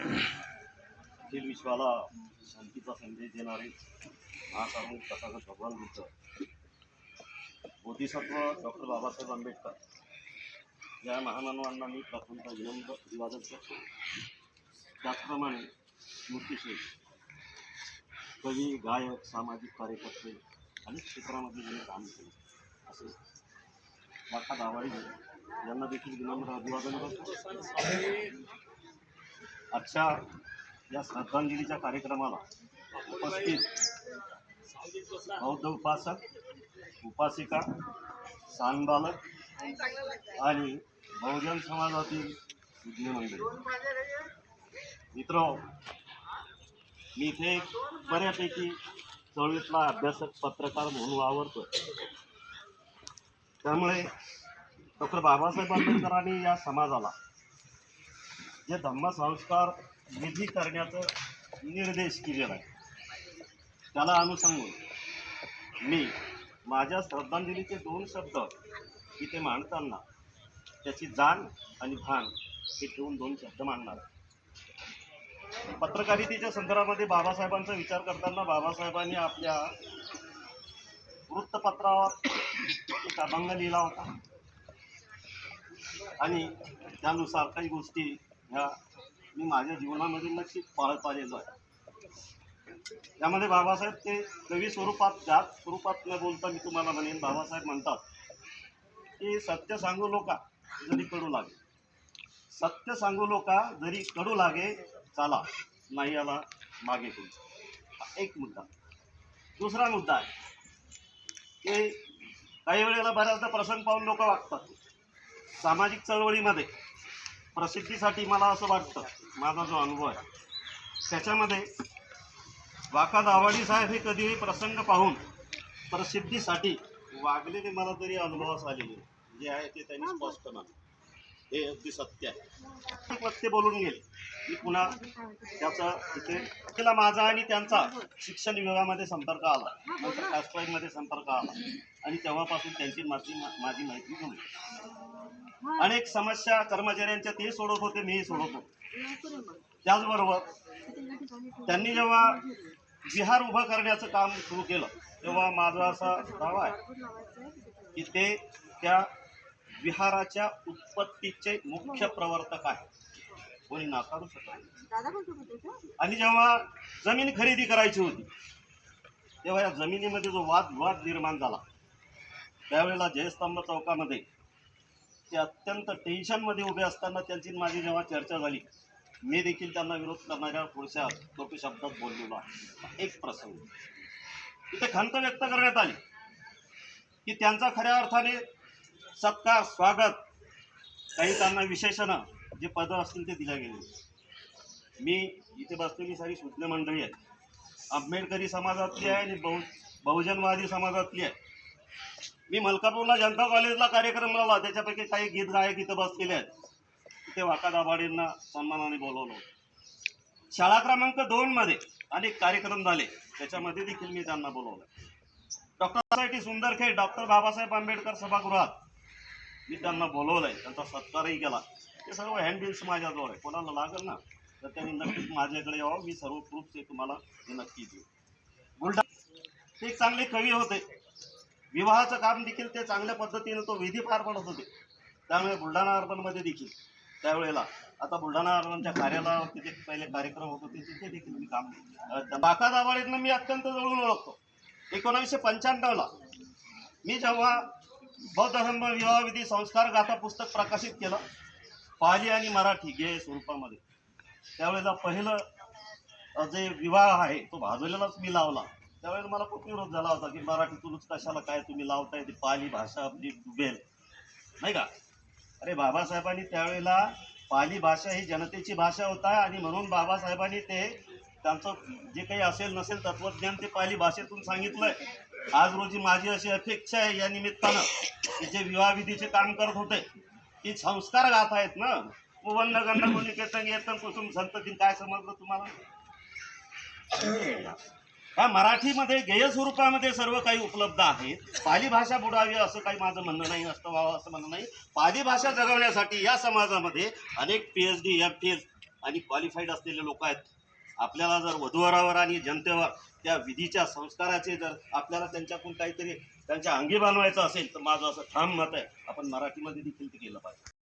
अखिल विश्वाला शांतीचा संदेश देणारे महाकारुण तथागत भगवान बुद्ध बोधिसत्व डॉक्टर बाबासाहेब आंबेडकर या महामानवांना मी प्रथमतः विनम्र अभिवादन करतो. त्याचप्रमाणे मूर्तिशेष कवी गायक सामाजिक कार्यकर्ते अनेक क्षेत्रामध्ये ज्यांनी काम केले. असे लाखा दावाडी यांना देखील विनम्र अभिवादन करतो. आजच्या या श्रद्धांजलीच्या कार्यक्रमाला उपस्थित बौद्ध उपासक उपासिका सांगबालक आणि बहुजन समाजातील सुज्ञ मंडळी मित्र मी इथे बऱ्यापैकी चळवळीतला अभ्यासक पत्रकार म्हणून वावरतो त्यामुळे डॉक्टर बाबासाहेब आंबेडकरांनी या समाजाला हे धम्मसंस्कार विधी करण्याचं निर्देश केलेला आहे. त्याला अनुसंगून मी माझ्या श्रद्धांजलीचे दोन शब्द इथे मांडताना त्याची जाण आणि भान हे ठेवून दोन शब्द मांडणार पत्रकारितेच्या संदर्भामध्ये बाबासाहेबांचा विचार करताना बाबासाहेबांनी आपल्या वृत्तपत्रावर एक अभंग लिहिला होता. आणि त्यानुसार काही गोष्टी ह्या मी माझ्या जीवनामध्ये नक्कीच पाळत आलेलो आहे. त्यामध्ये बाबासाहेब ते कवी स्वरूपात जात स्वरूपात न बोलता मी तुम्हाला म्हणेन बाबासाहेब म्हणतात की सत्य सांगू लोका जरी कडू लागे. सत्य सांगू लोका जरी कडू लागे चला नाही आला मागे कोण हा एक मुद्दा. दुसरा मुद्दा आहे की काही वेळेला बऱ्याचदा प्रसंग पाहून लोक वागतात. सामाजिक चळवळीमध्ये प्रसिद्धीसाठी मला असं वाटतं माझा जो अनुभव आहे. त्याच्यामध्ये वाका दावाडी साहेब हे कधीही प्रसंग पाहून प्रसिद्धीसाठी वागलेले मला तरी अनुभवास आलेले जे आहे ते त्यांनी स्पष्ट नाही हे अगदी सत्य आहे. एक वक्ते बोलून गेले मी पुन्हा त्याचा इथे तिला माझा आणि त्यांचा शिक्षण विभागामध्ये संपर्क आला. नंतर कास्ट्राईमध्ये संपर्क आला. आणि तेव्हापासून त्यांची माझी माझी माहिती घेऊन अनेक समस्या कर्मचाऱ्यांच्या ते सोडत होते मीही सोडत होतो. त्याचबरोबर त्यांनी जेव्हा विहार उभं करण्याचं काम सुरू केलं तेव्हा माझा असा दावा आहे की ते त्या विहाराच्या उत्पत्तीचे मुख्य प्रवर्तक आहे कोणी नाकारू शकत नाही. आणि जेव्हा जमीन खरेदी करायची होती तेव्हा या जमिनीमध्ये जो वाद वाद निर्माण झाला त्यावेळेला जयस्तंभ चौकामध्ये ते अत्यंत टेन्शनमध्ये उभे असताना त्यांची माझी जेव्हा चर्चा झाली मी देखील त्यांना विरोध करणाऱ्या पुढच्या टोपी शब्दात बोललेलो आहे. एक प्रसंग. तिथे खंत व्यक्त करण्यात आली की त्यांचा खऱ्या अर्थाने सत्कार स्वागत काही त्यांना विशेषणं जे पदं असतील ते दिल्या गेले. मी इथे बसलेली सारी सुज्ञ मंडळी आहे आंबेडकरी समाजातली आहे आणि बहु बहुजनवादी समाजातली आहे. मी मलकापूरला जनता कॉलेजला कार्यक्रम लावला. त्याच्यापैकी काही गीत गायक इथं बसलेले आहेत. ते वाका दाभाडेंना सन्मानाने बोलवलं शाळा क्रमांक दोन मध्ये अनेक कार्यक्रम झाले. त्याच्यामध्ये देखील मी त्यांना बोलवलं. डॉक्टर सोसायटी सुंदरखे डॉक्टर बाबासाहेब आंबेडकर सभागृहात मी त्यांना बोलवलंय. त्यांचा सत्कारही केला. ते सर्व हँडबिल्स माझ्याजवळ आहे कोणाला लागेल ना तर त्यांनी नक्कीच माझ्याकडे यावं. मी सर्व प्रूफ ते तुम्हाला नक्की देऊ. बुलढाणा ते एक चांगले कवी होते. विवाहाचं काम देखील ते चांगल्या पद्धतीने तो विधी पार पडत होते. त्यामुळे बुलढाणा अर्बनमध्ये देखील त्यावेळेला आता बुलढाणा अर्बनच्या कार्यालयावर तिथे पहिले कार्यक्रम होत होते तिथे देखील मी काम बाका दाभाडेंना मी अत्यंत जवळून ओळखतो. एकोणावीसशे पंच्याण्णवला मी जेव्हा बौद्ध धर्म विवाहविधी संस्कार गाथा पुस्तक प्रकाशित केलं पाली आणि मराठी गे स्वरूपामध्ये त्यावेळेला पहिलं जे विवाह आहे तो भाजलेलाच मी लावला. त्यावेळेला मला खूप विरोध झाला होता की मराठीतूनच कशाला काय तुम्ही लावताय ती पाली भाषा आपली डुबेल. नाही का? अरे बाबासाहेबांनी त्यावेळेला पाली भाषा ही जनतेची भाषा होता आणि म्हणून बाबासाहेबांनी ते त्यांचं जे काही असेल नसेल तत्वज्ञान ते पाली भाषेतून सांगितलंय. आज रोजी माझी अशी अपेक्षा आहे या निमित्तानं की जे विवाहविधीचे काम करत होते की संस्कार गात आहेत ना? मुवन्न गंध कोणी केतन येतन कुसुम संततीन काय समजलं तुम्हाला? हा मराठीमध्ये गेय स्वरूपामध्ये सर्व काही उपलब्ध आहे पाली भाषा बुडावी असं काही माझं म्हणणं नाही असतं व्हावं असं म्हणणं नाही. पाली भाषा जगवण्यासाठी या समाजामध्ये अनेक P H D F T S आणि क्वालिफाईड असलेले लोक आहेत. आपल्याला जर वधूवरावर आणि जनतेवर त्या विधीच्या संस्काराचे जर आपल्याला त्यांच्याकडून काहीतरी त्यांच्या अंगी बांधवायचं असेल तर माझं असं ठाम मत आहे. आपण मराठीमध्ये देखील ते केलं पाहिजे.